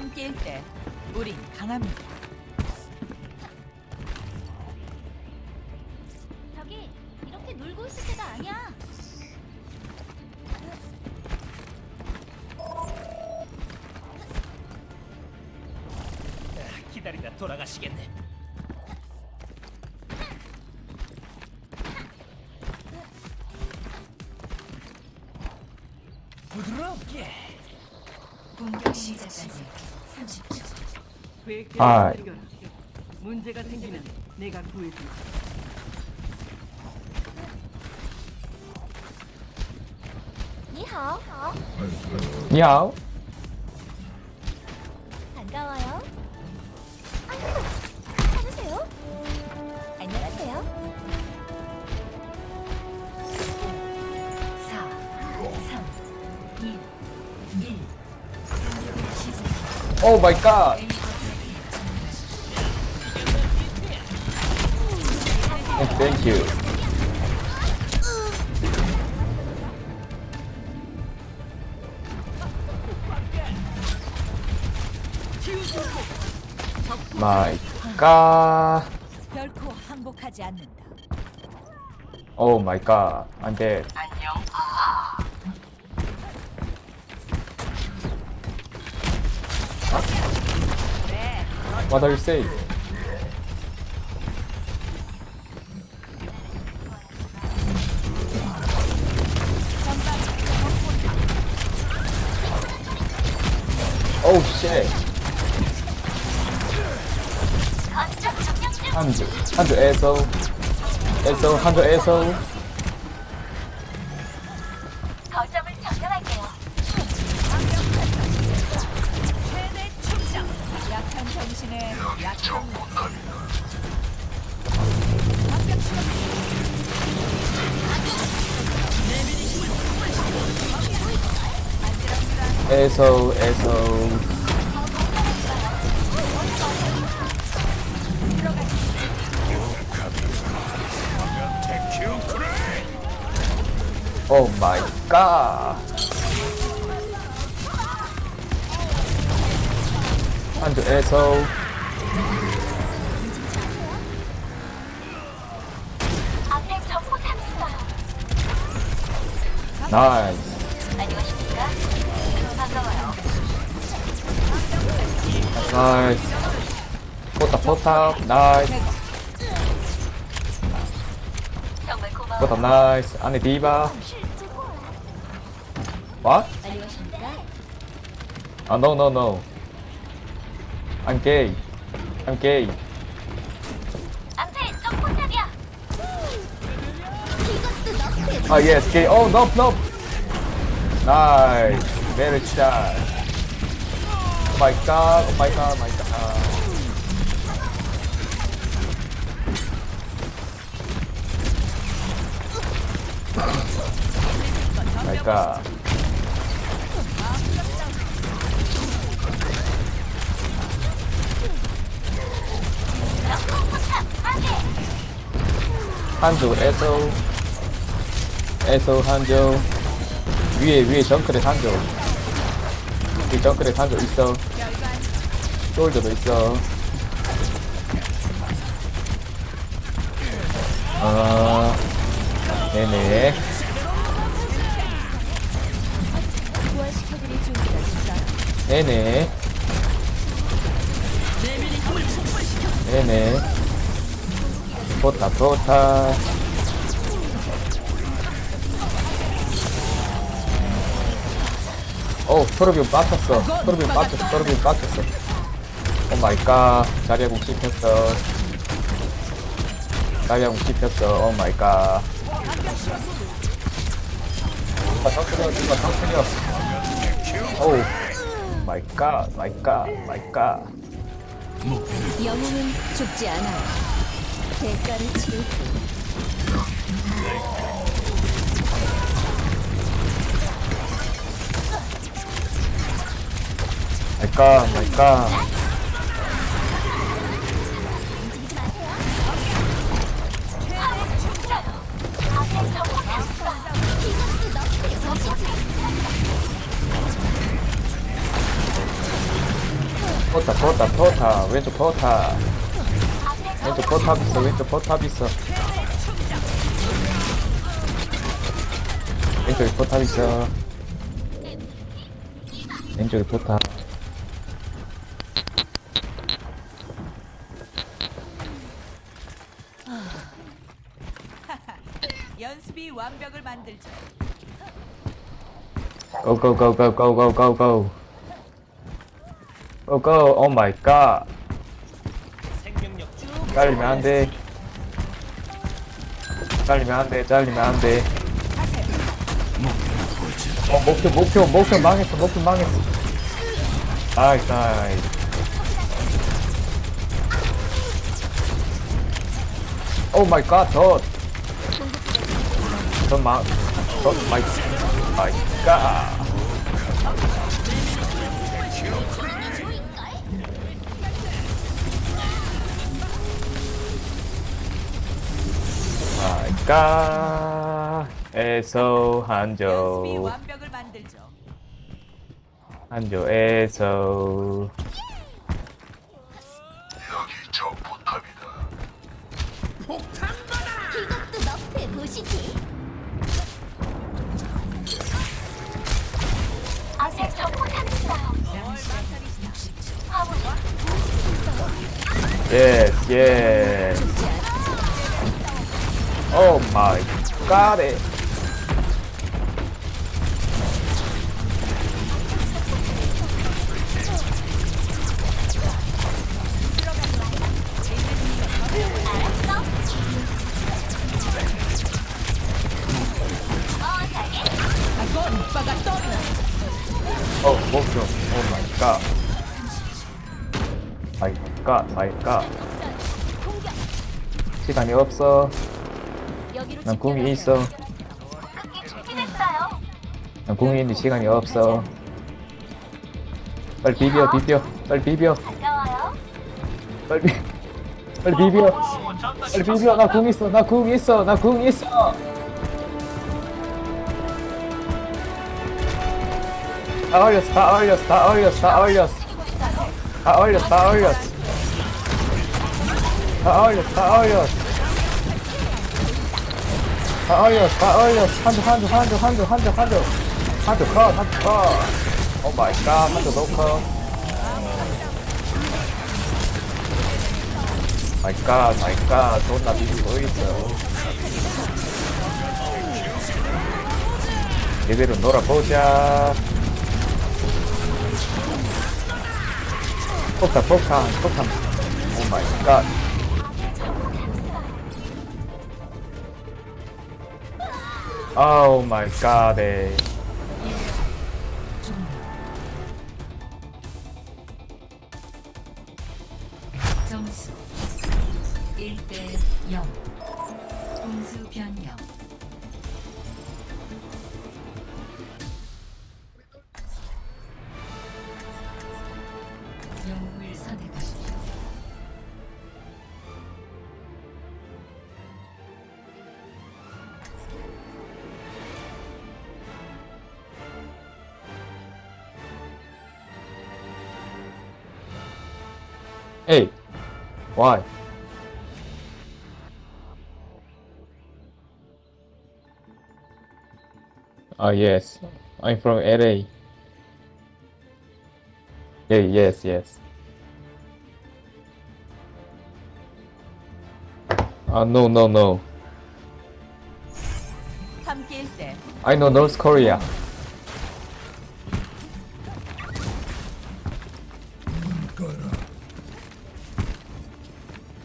함께일 때 우린 강합니다. 저기 이렇게 놀고 있을 때가 아니야. 기다리다 돌아가시겠네. 아. 문제가 생기면 내가 구해줄게. 니하오. 니하오 반가워요. 아유, 찾으세요. 안녕하세요. 4, 3, 2, 1. 공격을 시작. 오 마이 갓 땡큐 마이 갓 결코 항복하지 않는다. 오 마이 갓 안돼 What are you saying? Oh shit. 한주 한주 에서 에서 한주 에서 에서 에서 오 마이 갓 정보탑 있어요. 나이스 안녕하십니까? 나이스. 포탑 포탑 나이스. 포탑 나이스. 안에 디바? 안녕하십니까? 아 no no no. I'm gay. I'm gay. 아 yes gay. Oh no no nice very shot oh my god oh my god oh my god oh my god 한조 에소 에소 한조 위에 위에 정크렛 한조 위에 정크렛 한조 있어. 숄더도 있어. 아 네네. 네네. 네네. 포타 포타 오 토르비움 빠졌어. 토르비움 빠졌어 토르비움 빠졌어. 오 마이 갓. 자리아공 씹혔어. 자리아공 씹혔어. 오 마이 갓. 누가 터트려 누가 터트려 오 마이 갓 마이 갓 마이 갓. 영웅은 죽지 않아요. 대가를 치를 뿐. 마이 갓 포타 포타 포타 왼쪽 포타 왼쪽 포탑 있어 왼쪽 포탑 있어. 왼쪽에 포탑 있어. 왼쪽에 포탑 만들죠. Go go go go go go go go. Go go. Oh my god. 잘리면 안 돼. 잘리면 안 돼. 잘리면 안 돼. 어, 목표 목표 목표 망했어. 목표 망했어. 나이스 나이스. 오 마이 갓 덧 망, 덧 마이 마이 갓 마이갓에서 연습이 한조 완벽을 만들죠. 한조에서 Yes, yes. Oh my god. It. 갓. 시간이 없어. 난 궁이 있어. 난 궁이 있는데 시간이 없어. 빨리 비벼, 비벼. 빨리 비벼. 빨리 비, 빨리 비벼. 빨리 비벼. 나 궁 있어. 나 궁 있어. 나 궁 있어. 다 얼렸어. 다 얼렸어. 다 얼렸어. 다 얼렸어. 다 얼렸어. 다 얼렸어. 다 얼렸어. 다 얼렸어. 다 얼렸어. 다 얼렸어. 한조 한조 한조 한조 한조 한조 한조 컷 한조 컷. 오 마이 갓. 한조 노 컷. 마이 갓. 마이 갓. 존나 비비고 있어. 제대로 놀아보자. 폭탄 폭탄 폭탄. 오 마이 갓. Oh my god, eh. Hey, why? Ah, yes. I'm from LA. Yeah, yes, yes. Ah, no, no, no. 함께일 때 I know North Korea.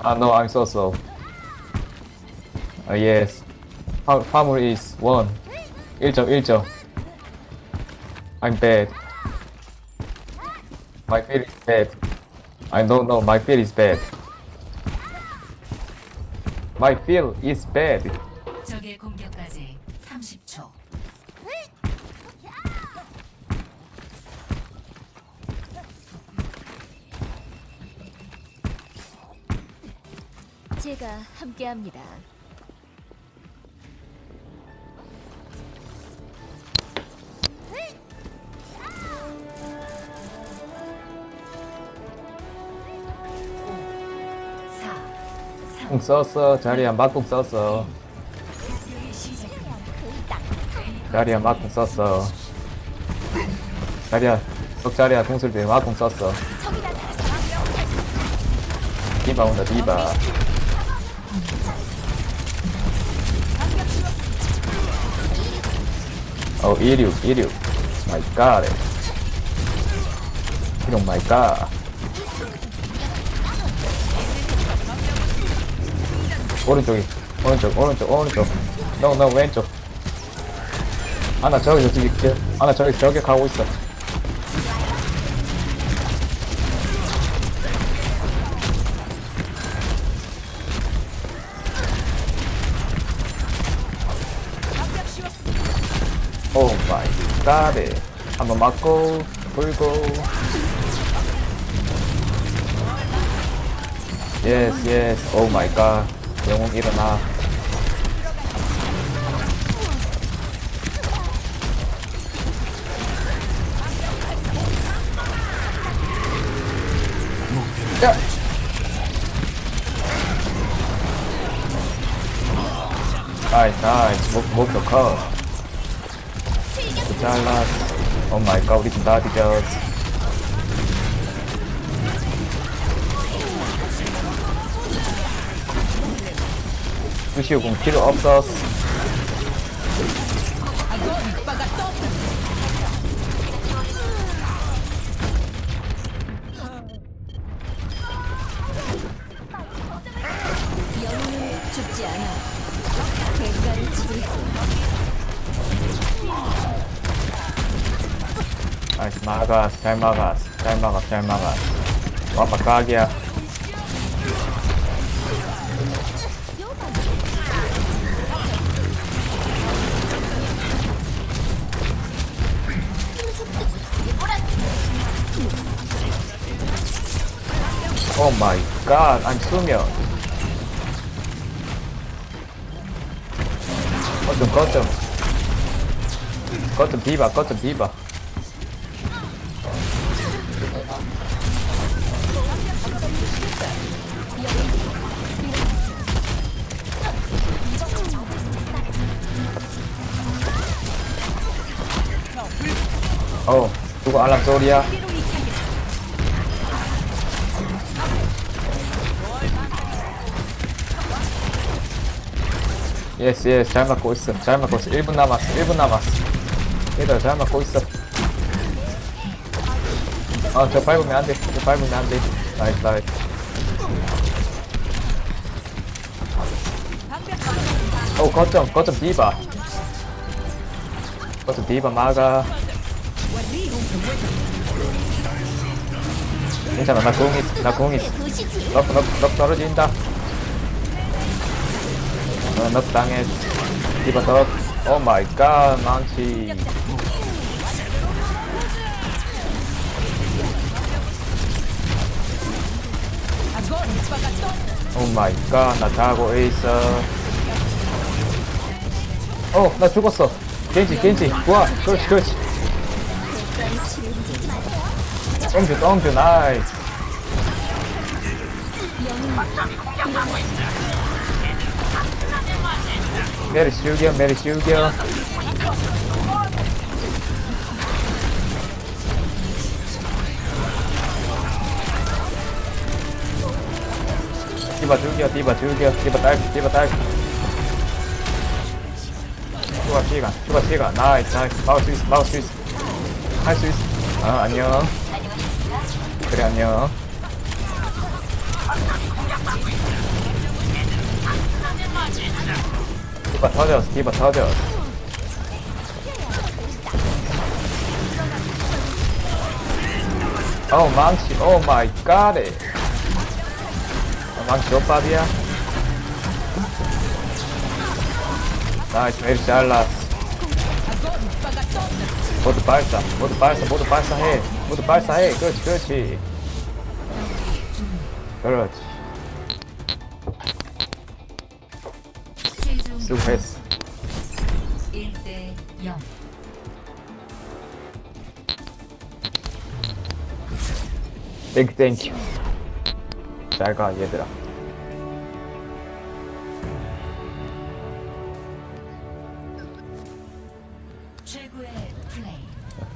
Ah, no, I'm so so. Ah, yes. 화, 화물 is 1. 1점, 1점. I'm bad. My feel is bad. I don't know, my feel is bad. My feel is bad. 적의 공격까지 30초. 제가 함께합니다. 썼어. 자리야, 막궁 썼어. 자리야, 막궁 썼어. 자리야, 적자리야, 공술비 막궁 썼어. 디바 온다, 디바. 어 16, 16 마이 갓 이런 마이 갓 오른쪽이 오른쪽 오른쪽 오른쪽. 너너 왼쪽. 하나 저기서 저기 하나 저기 저격하고 있어 갓 한번 맞고 불고. 예스 예스 오 마이 갓 영웅 일어나. 야! 나이스 나이스 목, 목표 컷 잘랐어. 오 마이 갓 우리 팀 다 뒤졌어 루시오 공 필요 없었어 죽지 않아. 대가를 치르고 나이스 막았어 잘 막았어 잘 막았어 잘 막았어 와빠 각이야 오 마이 갓 아니 수면 거점 거점 거점 디바 거점 디바 어 누구 알람 소리야? 예스 예스 잘 맞고 있어. 잘 맞고 있어. 1분 남았어 1분 남았어. 얘들아 잘 맞고 있어. 아저 밟으면 안돼. 저 밟으면 안돼. 나이스 나이스. 오 어, 거점 거점 디바. 거점 디바 막아 괜찮아 나공 있어 나공 있어 보시지. 넉, 떨어진다. 어, 넉 당해. 디바 덕. 오 마이 갓, 망치. 오 마이 갓, 나 자고 있어. 어, 나 죽었어. 겐지, 겐지. 좋아. 그렇지, 그렇지. 똥주, 똥주, 나이스. 메리 죽여, 메리 죽여. 디바 죽여, 디바 죽여, 디바 딸, 디바 딸. 추가 시간, 추가 시간. 나이스, 나이스. 막을 수 있어, 막을 수 있어. 할 수 있어. 아, 안녕. 그래, 안녕. 디바 터졌어, 디바 터졌어. 어 망치, 오 마이 갓. 망치 오빠비야. 나이스, 메리 잘랐어. Boto parça, boto parça, boto parça, aí, Boto parça, re. Cut, cut. Cut. Seu res. Big tank. Şarkı yediler.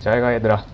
잘 가 얘들아.